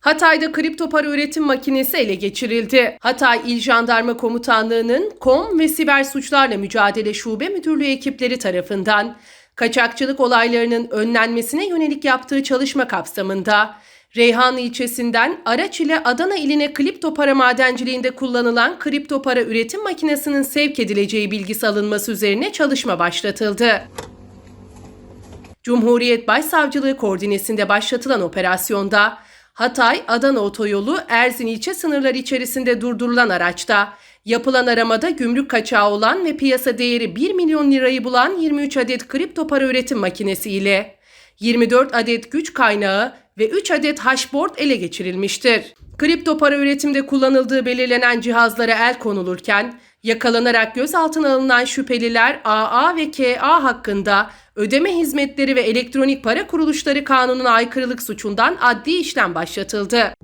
Hatay'da kripto para üretim makinesi ele geçirildi. Hatay İl Jandarma Komutanlığı'nın KOM ve Siber Suçlarla Mücadele Şube Müdürlüğü ekipleri tarafından kaçakçılık olaylarının önlenmesine yönelik yaptığı çalışma kapsamında Reyhanlı ilçesinden Araç ile Adana iline kripto para madenciliğinde kullanılan kripto para üretim makinesinin sevk edileceği bilgisi alınması üzerine çalışma başlatıldı. Cumhuriyet Başsavcılığı koordinesinde başlatılan operasyonda Hatay-Adana otoyolu Erzin ilçe sınırları içerisinde durdurulan araçta yapılan aramada gümrük kaçağı olan ve piyasa değeri 1 milyon lirayı bulan 23 adet kripto para üretim makinesi ile 24 adet güç kaynağı ve 3 adet hashboard ele geçirilmiştir. Kripto para üretimde kullanıldığı belirlenen cihazlara el konulurken yakalanarak gözaltına alınan şüpheliler AA ve KA hakkında ödeme hizmetleri ve elektronik para kuruluşları kanununa aykırılık suçundan adli işlem başlatıldı.